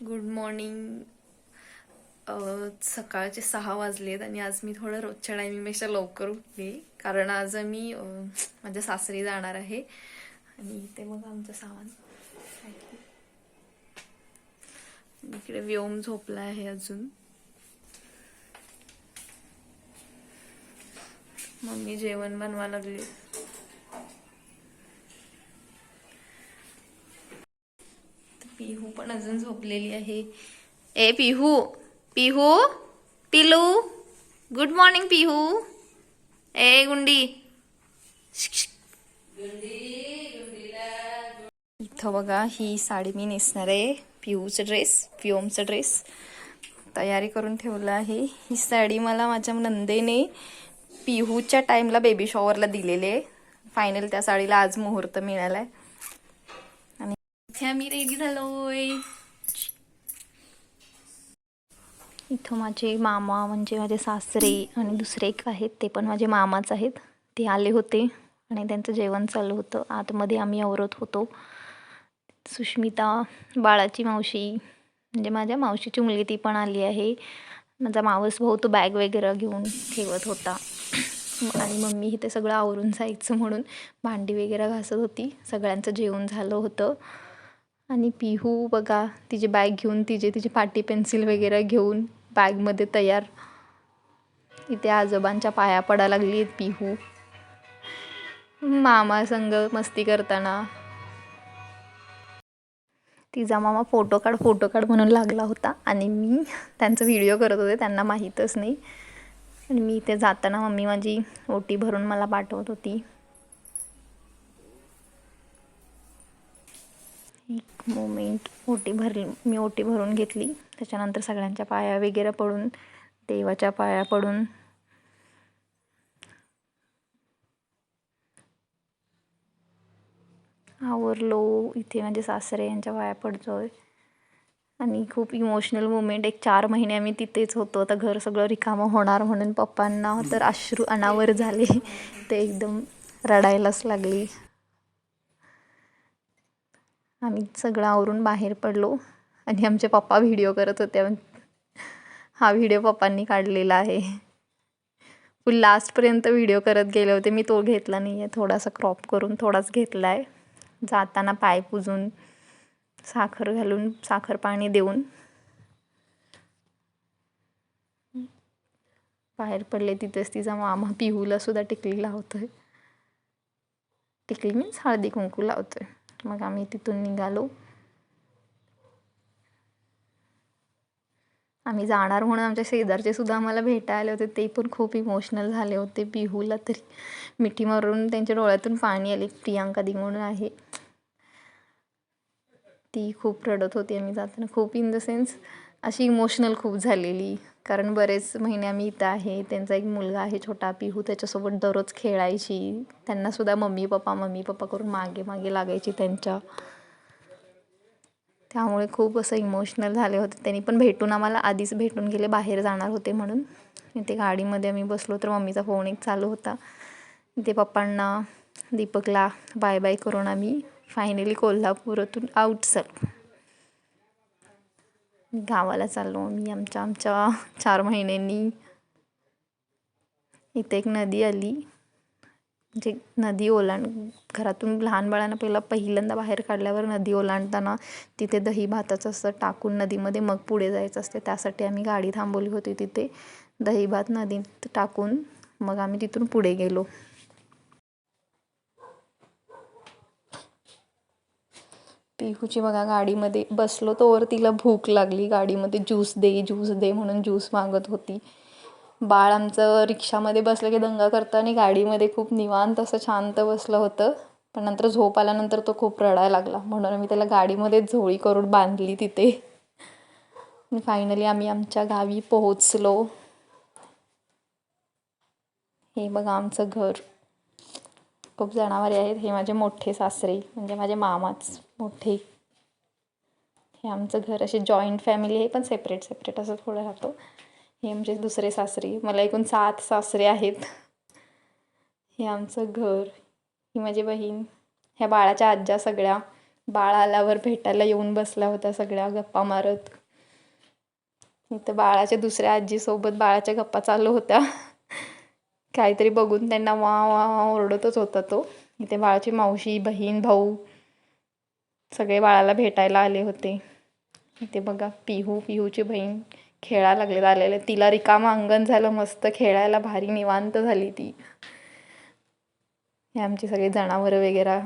Good morning. सकाळचे सहा वाजलेत आणि आज मी थोडं रोजच्या टायमिंगपेक्षा लवकर उठले. कारण आज मी माझ्या सासरी जाणार आहे. आणि ते मग आमचं सामान. इकडे व्योम झोपला आहे अजून. मम्मी जेवण बनवा लागली. पिहू पण अजून झोपलेली आहे. ए पिहू पिहू पिलू. Good morning Pihu. ए गुंडी. शिक, इथं बघा ही साडी मी नेसणार आहे. पिहूचं ड्रेस पिओमचा ड्रेस तयारी करून ठेवलं आहे. ही साडी मला माझ्या नंदेने पिहूच्या टाईमला बेबी शॉवरला दिलेले आहे. फायनल त्या साडीला आज मुहूर्त मिळाला आहे इथे आम्ही रेडी झालोय इथं माझे मामा म्हणजे माझे सासरे आणि दुसरे एक आहेत ते पण माझे मामाच आहेत. ते आले होते आणि त्यांचं जेवण चालू होतं. आतमध्ये आम्ही आवरत होतो. सुष्मिता बाळाची मावशी म्हणजे माझ्या मावशीची मुलगी ती पण आली आहे. माझा मावस भाऊ तो बॅग वगैरे घेऊन ठेवत होता. आणि मम्मी इथे सगळं आवरून जायचं म्हणून भांडी वगैरे घासत होती. सगळ्यांचं जेवण झालं होतं. आणि पिहू बघा तिची बॅग घेऊन तिचे तिची पाटी पेन्सिल वगैरे घेऊन बॅगमध्ये तयार. इथे आजोबांच्या पाया पडा लागली आहेत पिहू. मामा संग मस्ती करताना. तिचा मामा फोटो काढ फोटो काढ म्हणून लागला होता आणि मी त्यांचा व्हिडिओ करत होते त्यांना माहीतच नाही. आणि मी इथे जाताना मम्मी माझी ओटी भरून मला पाठवत होती एक मोमेंट ओटी भरली मी ओटी भरून घेतली. त्याच्यानंतर सगळ्यांच्या पाया वगैरे पडून देवाच्या पाया पडून. आवरलो. इथे माझे सासरे यांच्या पाया पडतोय. आणि खूप इमोशनल मुमेंट एक चार महिने आम्ही तिथेच होतो. आता घर सगळं रिकामं होणार म्हणून पप्पांना तर अश्रू अनावर झाले. ते एकदम रडायलाच लागली. आम्ही सगळं आवरून बाहेर पडलो आणि आमचे पप्पा व्हिडिओ करत होते. हा व्हिडिओ पप्पांनी काढलेला आहे. फुल लास्टपर्यंत व्हिडिओ करत गेले होते. मी तो घेतला नाही आहे थोडासा क्रॉप करून थोडाच घेतला आहे जाताना पाय पुजून साखर घालून साखर पाणी देऊन. बाहेर पडले तिथेच तिचा मामा पिहूला सुद्धा टिकली लावतोय टिकली मीन्स हळदी कुंकू लावतोय. मग आम्ही तिथून निघालो. आम्ही जाणार म्हणून आमच्या शेजारचे सुद्धा आम्हाला भेटायला आले होते. ते पण खूप इमोशनल झाले होते. बिहूला तरी मिठी मारून त्यांच्या डोळ्यातून पाणी आले. प्रियांका दी म्हणून आहे. ती खूप रडत होती आम्ही जाताना खूप इन द सेन्स अशी इमोशनल खूप झालेली. कारण बरेच महिने आम्ही इथं आहे त्यांचा एक मुलगा आहे छोटा पिहू त्याच्यासोबत दररोज खेळायची. त्यांनासुद्धा मम्मी पप्पा मम्मी पप्पा करून मागे मागे लागायची त्यांच्या. त्यामुळे खूप असं इमोशनल झाले होते. त्यांनी पण भेटून आम्हाला आधीच भेटून गेले बाहेर जाणार होते म्हणून. ते गाडीमध्ये आम्ही बसलो तर मम्मीचा फोन एक चालू होता. ते पप्पांना दीपकला बाय बाय करून आम्ही फायनली कोल्हापुरातून आउट झालो गावाला चाललो आम्ही आमच्या आमच्या चार महिन्यांनी. इथे एक नदी आली. म्हणजे नदी ओलांड घरातून लहान बाळांना पहिला पहिल्यांदा बाहेर काढल्यावर नदी ओलांडताना तिथे दही भाताचं असं टाकून नदीमध्ये मग पुढे जायचं असते. त्यासाठी आम्ही गाडी थांबवली होती तिथे. दही भात नदीत टाकून मग आम्ही तिथून पुढे गेलो. पिहूची बघा गाडीमध्ये बसलो तोवर तिला भूक लागली. गाडीमध्ये ज्यूस दे ज्यूस दे म्हणून ज्यूस मागत होती. बाळ आमचं रिक्षामध्ये बसलं की दंगा करतं आणि गाडीमध्ये खूप निवांत असं शांत बसलं होतं. पण नंतर झोप आल्यानंतर तो खूप रडायला लागला. म्हणून आम्ही त्याला गाडीमध्ये झोळी करून बांधली तिथे. फायनली आम्ही आमच्या गावी पोहोचलो. हे बघा आमचं घर. खूप जनावरे आहेत. हे माझे मोठे सासरे म्हणजे माझे मामाच मोठे. हे आमचं घर असे जॉईंट फॅमिली आहे पण सेपरेट सेपरेट असं थोडं राहतो. हे आमचे दुसरे सासरे. मला एकूण सात सासरे आहेत. हे आमचं घर ही माझी बहीण ह्या बाळाच्या आज्या सगळ्या. बाळ आल्यावर भेटायला येऊन बसल्या होत्या सगळ्या गप्पा मारत. इथं बाळाच्या दुसऱ्या आजीसोबत बाळाच्या गप्पा चालू होत्या. काहीतरी बघून त्यांना वा वा वा ओरडतच होता तो. इथे बाळाची मावशी बहीण भाऊ सगळे बाळाला भेटायला आले होते. इथे बघा पिहू पिहूची बहीण खेळायला लागले आलेले. तिला रिकामा अंगण झालं मस्त खेळायला भारी निवांत झाली ती. हे आमची सगळी जनावरं वगैरे